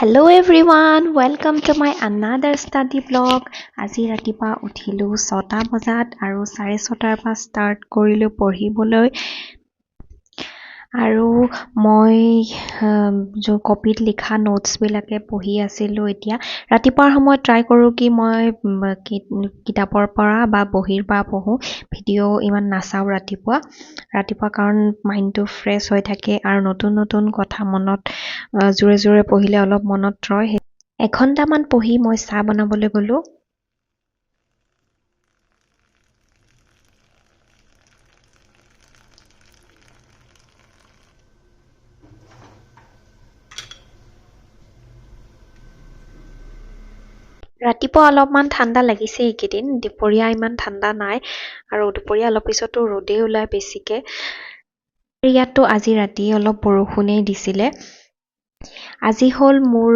Hello' everyone welcome to my another study vlog আজি ৰাতিপুৱা উঠিলোঁ ছটা বজাত আৰু চাৰে ছটাৰ পৰা ষ্টাৰ্ট কৰিলোঁ পঢ়িবলৈ। আৰু মই কপিত লিখা নোটছবিলাকে পঢ়ি আছিলোঁ এতিয়া। ৰাতিপুৱাৰ সময়ত ট্ৰাই কৰোঁ কি মই কিতাপৰ পৰা বা বহীৰ পৰা পঢ়োঁ। ভিডিঅ' ইমান নাচাওঁ ৰাতিপুৱা। ৰাতিপুৱা কাৰণ মাইণ্ডটো ফ্ৰেছ হৈ থাকে আৰু নতুন নতুন কথা মনত জোৰে জোৰে পঢ়িলে অলপ মনত ৰয়। এঘণ্টামান পঢ়ি মই চাহ বনাবলৈ গ'লোঁ। ৰাতিপুৱা অলপমান ঠাণ্ডা লাগিছে এইকেইদিন দুপৰীয়া ইমান ঠাণ্ডা নাই আৰু দুপৰীয়া অলপ পিছতো ৰ'দেই ওলায় বেছিকে। ইয়াততো আজি ৰাতি অলপ বৰষুণেই দিছিলে। আজি হ'ল মোৰ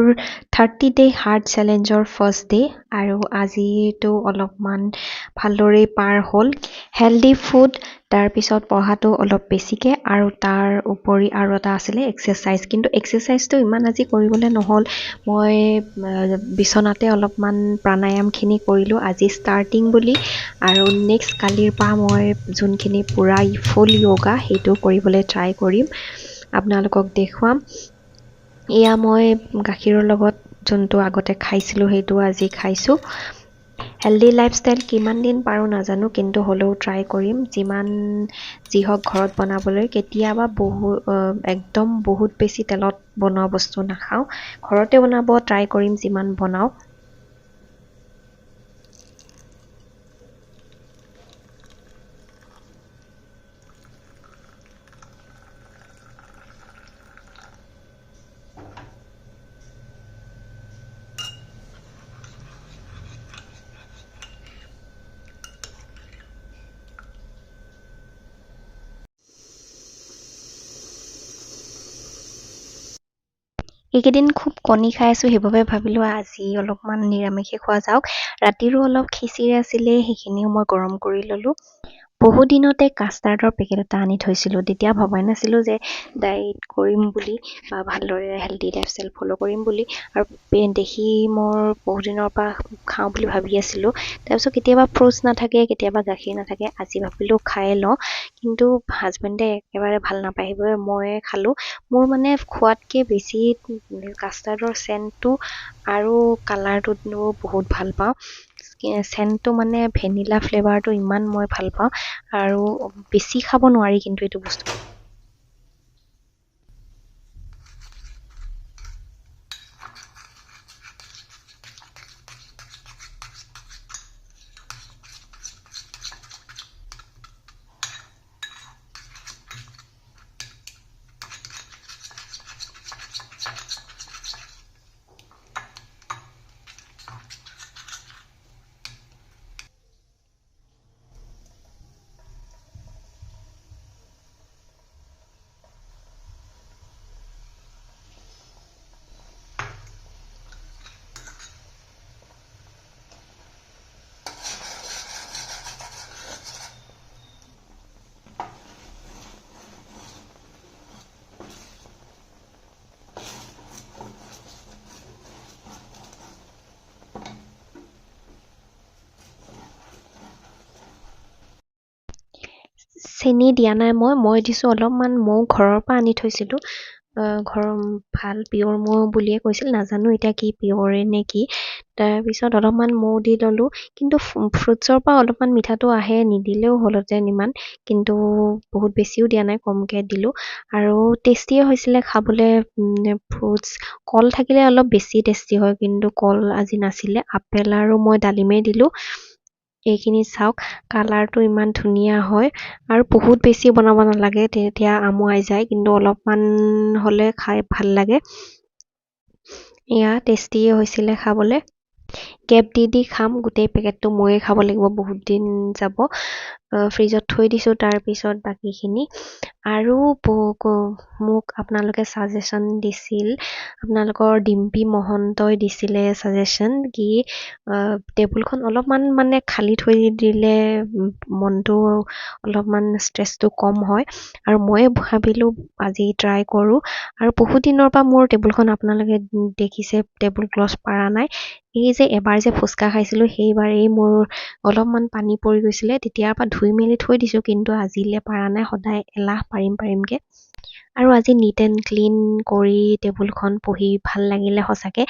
থাৰ্টি ডে হাৰ্ট চেলেঞ্জৰ ফাৰ্ষ্ট ডে আৰু আজিতো অলপমান ভালদৰেই পাৰ হ'ল। হেল্ডি ফুড তাৰপিছত পঢ়াটো অলপ বেছিকৈ আৰু তাৰ উপৰি আৰু এটা আছিলে এক্সাৰচাইজ কিন্তু এক্সাৰচাইজটো ইমান আজি কৰিবলৈ নহ'ল। মই বিচনাতে অলপমান প্ৰাণায়ামখিনি কৰিলোঁ। আজি ষ্টাৰ্টিং বুলি আৰু নেক্সট কালিৰ পৰা মই যোনখিনি পূৰা ফুল য়োগা সেইটো কৰিবলৈ ট্ৰাই কৰিম। আপোনালোকক দেখুৱাম। এয়া মই গাখীৰৰ লগত যোনটো আগতে খাইছিলোঁ সেইটো আজি খাইছোঁ। হেল্ডি লাইফষ্টাইল কিমান দিন পাৰোঁ নাজানো কিন্তু হ'লেও ট্ৰাই কৰিম। যিমান যি হওক ঘৰত বনাবলৈ কেতিয়াবা বহু একদম বহুত বেছি তেলত বনোৱা বস্তু নাখাওঁ। ঘৰতে বনাব ট্ৰাই কৰিম যিমান বনাওঁ। এইকেইদিন খুব কণী খাই আছোঁ সেইবাবে ভাবিলোঁ আজি অলপমান নিৰামিষে খোৱা যাওক। ৰাতিৰো অলপ খিচিৰি আছিলে সেইখিনিও মই গৰম কৰি ল'লোঁ। বহুদিনতে কাষ্টাৰ্ডৰ পেকেট এটা আনি থৈছিলোঁ। তেতিয়া ভবাই নাছিলোঁ যে ডায়েট কৰিম বুলি বা ভালদৰে হেল্ডি লাইফষ্টাইল ফ'ল' কৰিম বুলি। আৰু দেখি মোৰ বহুদিনৰ পৰা খাওঁ বুলি ভাবি আছিলোঁ। তাৰপিছত কেতিয়াবা ফ্ৰুটছ নাথাকে কেতিয়াবা গাখীৰ নাথাকে আজি ভাবিলোঁ খাই লওঁ। কিন্তু হাজবেণ্ডে একেবাৰে ভাল নাপায় সেইবাবে ময়ে খালোঁ। মোৰ মানে খোৱাতকৈ বেছি কাষ্টাৰ্ডৰ চেণ্টটো আৰু কালাৰটো বহুত ভাল পাওঁ। চেণ্টটো মানে ভেনিলা ফ্লেভাৰটো ইমান মই ভালো পাওঁ আৰু বেছি খাব নোৱাৰি কিন্তু এইটো বস্তু। চেনি দিয়া নাই মই মই দিছোঁ অলপমান মৌ ঘৰৰ পৰা আনি থৈছিলোঁ। ঘৰৰ ভাল পিয়'ৰ মৌ বুলিয়ে কৈছিল নাজানো এতিয়া কি পিয়'ৰে নে কি। তাৰপিছত অলপমান মৌ দি ল'লোঁ কিন্তু ফ্ৰুটছৰ পৰা অলপমান মিঠাটো আহে নিদিলেও হ'লহেঁতেন ইমান কিন্তু বহুত বেছিও দিয়া নাই কমকৈ দিলোঁ। আৰু টেষ্টিয়ে হৈছিলে খাবলৈ ফ্ৰুটছ। কল থাকিলে অলপ বেছি টেষ্টি হয় কিন্তু কল আজি নাছিলে। আপেল আৰু মই ডালিমেই দিলোঁ। এইখিনি চাওক কালাৰটো ইমান ধুনীয়া হয় আৰু বহুত বেছি বনাব নালাগে তেতিয়া আমুৱাই যায় কিন্তু অলপমান হ'লে খাই ভাল লাগে। এয়া টেষ্টিয়ে হৈছিলে খাবলৈ। গেপ দি দি খাম। গোটেই পেকেটটো ময়ে খাব লাগিব বহুত দিন যাব। ফ্ৰিজত থৈ দিছোঁ তাৰপিছত বাকীখিনি। আৰু মোক আপোনালোকে ছাজেশ্যন দিছিল আপোনালোকৰ ডিম্পী মহন্তই দিছিলে ছাজেশ্যন কি টেবুলখন অলপমান মানে খালী থৈ দিলে মনটো অলপমান ষ্ট্ৰেছটো কম হয়। আৰু ময়ে ভাবিলোঁ আজি ট্ৰাই কৰোঁ। আৰু বহুত দিনৰ পৰা মোৰ টেবুলখন আপোনালোকে দেখিছে টেবুল ক্লথ পাৰা নাই। এই যে এবাৰ যে ফুচকা খাইছিলোঁ সেইবাৰেই মোৰ অলপমান পানী পৰি গৈছিলে। তেতিয়াৰ পৰা ধুই মেলি থৈ দিছোঁ কিন্তু আজিলৈ পাৰা নাই সদায় এলাহ পাৰিম পাৰিমকৈ। আৰু আজি নিট এণ্ড ক্লিন কৰি টেবুলখন পঢ়ি ভাল লাগিলে সঁচাকৈ।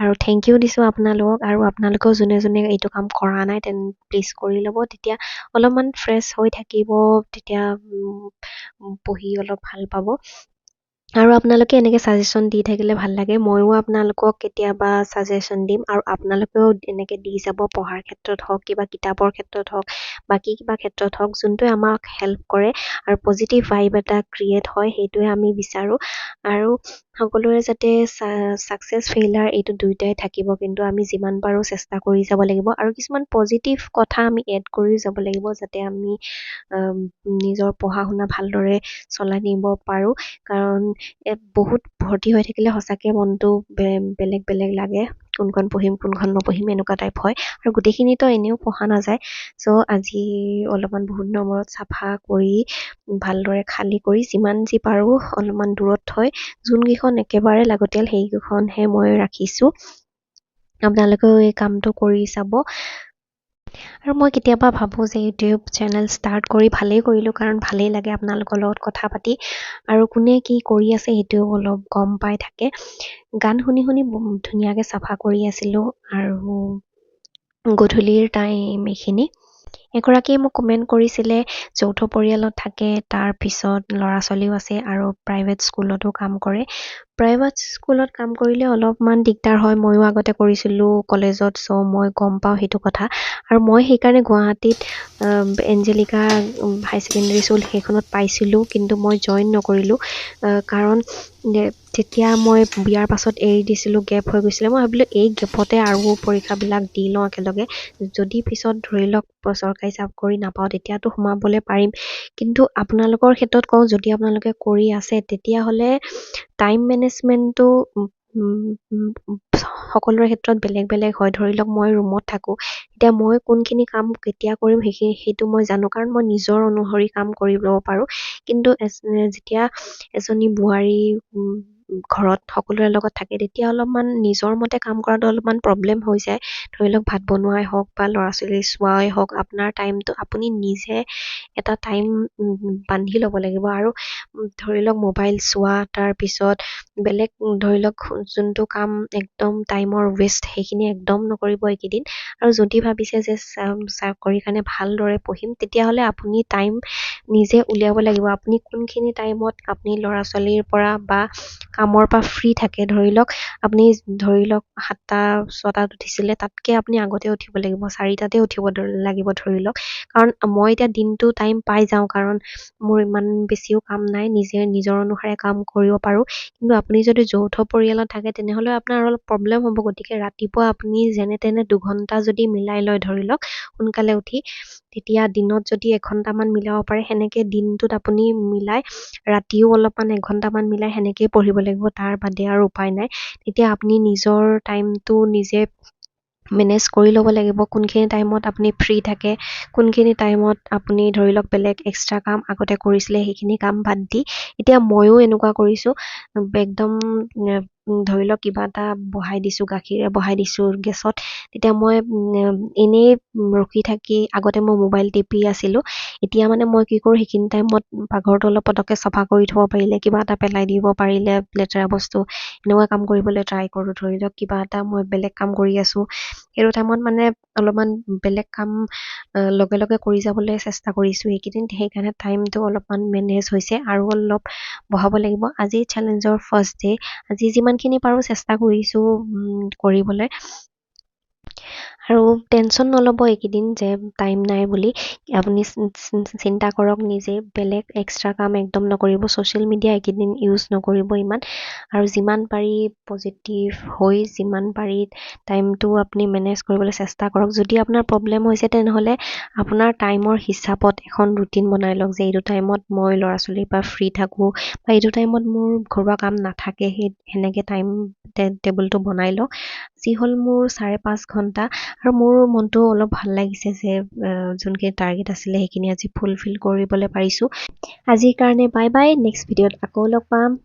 আৰু থেংক ইউ দিছোঁ আপোনালোকক আৰু আপোনালোকেও যোনে যোনে এইটো কাম কৰা নাই তেন প্লিজ কৰি ল'ব। তেতিয়া অলপমান ফ্ৰেছ হৈ থাকিব তেতিয়া পঢ়ি অলপ ভাল পাব। আৰু আপোনালোকে এনেকৈ ছাজেশ্যন দি থাকিলে ভাল লাগে। ময়ো আপোনালোকক কেতিয়াবা ছাজেশ্যন দিম আৰু আপোনালোকেও এনেকৈ দি যাব পঢ়াৰ ক্ষেত্ৰত হওক কিবা কিতাপৰ ক্ষেত্ৰত হওক বাকী কিবা ক্ষেত্ৰত হওক যোনটোৱে আমাক হেল্প কৰে আৰু পজিটিভ ভাইব এটা ক্ৰিয়েট হয় সেইটোৱে আমি বিচাৰোঁ। আৰু সকলোৰে যাতে ছাকচেছ ফেইলাৰ এইটো দুয়োটাই থাকিব কিন্তু আমি যিমান পাৰোঁ চেষ্টা কৰি যাব লাগিব। আৰু কিছুমান পজিটিভ কথা আমি এড কৰিও যাব লাগিব যাতে আমি নিজৰ পঢ়া শুনা ভালদৰে চলাই নিব পাৰোঁ। কাৰণ বহুত ভৰ্তি হৈ থাকিলে সঁচাকৈ মনটো বেলেগ বেলেগ লাগে কোনখন পঢ়িম কোনখন নপঢ়িম এনেকুৱা টাইপ হয়। আৰু গোটেইখিনিতো এনেও পঢ়া নাযায়। চ' আজি অলপমান বহুত দিনৰ মূৰত চাফা কৰি ভালদৰে খালী কৰি যিমান যি পাৰোঁ অলপমান দূৰত থৈ যোনকেইখন একেবাৰে লাগতিয়াল সেইকেইখনহে মই ৰাখিছোঁ। আপোনালোকেও এই কামটো কৰি চাব। আৰু মই কেতিয়াবা ভাবোঁ যে ইউটিউব চেনেল ষ্টাৰ্ট কৰি ভালেই কৰিলোঁ কাৰণ ভালেই লাগে আপোনালোকৰ লগত কথা পাতি। আৰু কোনে কি কৰি আছে সেইটোও অলপ গম পাই থাকে। গান শুনি শুনি ধুনীয়াকৈ চাফা কৰি আছিলোঁ আৰু গধূলিৰ টাইম এইখিনি। এগৰাকীয়ে মোক কমেণ্ট কৰিছিলে যৌথ পৰিয়ালত থাকে তাৰপিছত ল'ৰা ছোৱালীও আছে আৰু প্ৰাইভেট স্কুলতো কাম কৰে। প্ৰাইভেট স্কুলত কাম কৰিলে অলপমান দিগদাৰ হয়। ময়ো আগতে কৰিছিলোঁ কলেজত চ' মই গম পাওঁ সেইটো কথা। আৰু মই সেইকাৰণে গুৱাহাটীত এঞ্জেলিকা হাই ছেকেণ্ডেৰী স্কুল সেইখনত পাইছিলোঁ কিন্তু মই জইন নকৰিলোঁ। কাৰণ যেতিয়া মই বিয়াৰ পাছত এৰি দিছিলোঁ গেপ হৈ গৈছিলে। মই ভাবিলোঁ এই গেপতে আৰু পৰীক্ষাবিলাক দি লওঁ একেলগে। যদি পিছত ধৰি লওক চৰকাৰী চাকৰি নাপাওঁ তেতিয়াতো সোমাবলৈ পাৰিম। কিন্তু আপোনালোকৰ ক্ষেত্ৰত কওঁ যদি আপোনালোকে কৰি আছে তেতিয়াহ'লে টাইম মেনেজমেণ্টটো সকলোৰে ক্ষেত্ৰত বেলেগ বেলেগ হয়। ধৰি লওক মই ৰুমত থাকোঁ। এতিয়া মই কোনখিনি কাম কেতিয়া কৰিম সেইখিনি সেইটো মই জানো। কাৰণ মই নিজৰ অনুসৰি কাম কৰি ল'ব পাৰোঁ। কিন্তু যেতিয়া এজনী বোৱাৰী ঘৰত সকলোৰে লগত থাকে তেতিয়া অলপমান নিজৰ মতে কাম কৰাটো অলপমান প্ৰব্লেম হৈ যায়। ধৰি লওক ভাত বনোৱাই হওক বা ল'ৰা ছোৱালী চোৱাই হওক আপোনাৰ টাইমটো আপুনি নিজে এটা টাইম বান্ধি ল'ব লাগিব। আৰু ধৰি লওক মোবাইল চোৱা তাৰপিছত বেলেগ ধৰি লওক যোনটো কাম একদম টাইমৰ ৱেষ্ট সেইখিনি একদম নকৰিব এইকেইদিন। আৰু যদি ভাবিছে যে চাকৰিৰ কাৰণে ভালদৰে পঢ়িম তেতিয়াহ'লে আপুনি টাইম নিজে উলিয়াব লাগিব। আপুনি কোনখিনি টাইমত আপুনি ল'ৰা ছোৱালীৰ পৰা বা কামৰ পৰা ফ্ৰী থাকে। ধৰি লওক আপুনি ধৰি লওক সাতটা ছটাত উঠিছিলে তাতকৈ আপুনি আগতে উঠিব লাগিব চাৰিটাতে উঠিব লাগিব ধৰি লওক। কাৰণ মই এতিয়া দিনটো টাইম পাই যাওঁ কাৰণ মোৰ ইমান বেছিও কাম নাই নিজে নিজৰ অনুসাৰে কাম কৰিব পাৰোঁ। কিন্তু আপুনি যদি যৌথ পৰিয়ালত থাকে তেনেহ'লে আপোনাৰ অলপ প্ৰব্লেম হ'ব। গতিকে ৰাতিপুৱা আপুনি যেনে তেনে দুঘণ্টা যদি মিলাই লয় ধৰি লওক সোনকালে উঠি তেতিয়া দিনত যদি এঘণ্টামান মিলাব পাৰে সেনেকৈ দিনটোত আপুনি মিলাই ৰাতিও অলপমান এঘণ্টামান মিলাই সেনেকৈয়ে পঢ়িব লাগিব তাৰ বাদে আৰু উপায় নাই। তেতিয়া আপুনি নিজৰ টাইমটো নিজে মেনেজ কৰি ল'ব লাগিব কোনখিনি টাইমত আপুনি ফ্ৰী থাকে কোনখিনি টাইমত আপুনি ধৰি লওক বেলেগ এক্সট্ৰা কাম আগতে কৰিছিলে সেইখিনি কাম বাদ দি এতিয়া ময়ো এনেকুৱা কৰিছোঁ একদম ধৰি লওক কিবা এটা বহাই দিছোঁ গাখীৰে বহাই দিছোঁ গেছত তেতিয়া মই এনেই ৰখি থাকি আগতে মই মোবাইল টিপি আছিলোঁ। এতিয়া মানে মই কি কৰোঁ সেইখিনি টাইমত পাকঘৰটো অলপ পটককৈ চফা কৰি থ'ব পাৰিলে কিবা এটা পেলাই দিব পাৰিলে লেতেৰা বস্তু এনেকুৱা কাম কৰিবলৈ ট্ৰাই কৰোঁ। ধৰি লওক কিবা এটা মই বেলেগ কাম কৰি আছোঁ সেইটো টাইমত মানে অলপমান বেলেগ কাম লগে লগে কৰি যাবলৈ চেষ্টা কৰিছোঁ এইকেইদিন। সেইকাৰণে টাইমটো অলপমান মেনেজ হৈছে আৰু অলপ বঢ়াব লাগিব। আজি চেলেঞ্জৰ ফাৰ্ষ্ট ডে' আজি যিমানখিনি পাৰোঁ চেষ্টা কৰিছোঁ কৰিবলৈ। আৰু টেনশ্যন নল'ব এইকেইদিন যে টাইম নাই বুলি। আপুনি চিন্তা কৰক নিজে বেলেগ এক্সট্ৰা কাম একদম নকৰিব ছ'চিয়েল মিডিয়া এইকেইদিন ইউজ নকৰিব ইমান। আৰু যিমান পাৰি পজিটিভ হৈ যিমান পাৰি টাইমটো আপুনি মেনেজ কৰিবলৈ চেষ্টা কৰক। যদি আপোনাৰ প্ৰব্লেম হৈছে তেনেহ'লে আপোনাৰ টাইমৰ হিচাপত এখন ৰুটিন বনাই লওক যে এইটো টাইমত মই ল'ৰা ছোৱালীৰ পৰা ফ্ৰী থাকোঁ বা এইটো টাইমত মোৰ ঘৰুৱা কাম নাথাকে সেই সেনেকৈ টাইম টেবুলটো বনাই লওক। যি হ'ল মোৰ চাৰে পাঁচ ঘণ্টা আৰু মোৰ মনটো অলপ ভাল লাগিছে যে যোনখিনি টাৰ্গেট আছিলে সেইখিনি আজি ফুলফিল কৰিবলৈ পাৰিছোঁ। আজিৰ কাৰণে বাই বাই নেক্সট ভিডিঅ'ত আকৌ লগ পাম।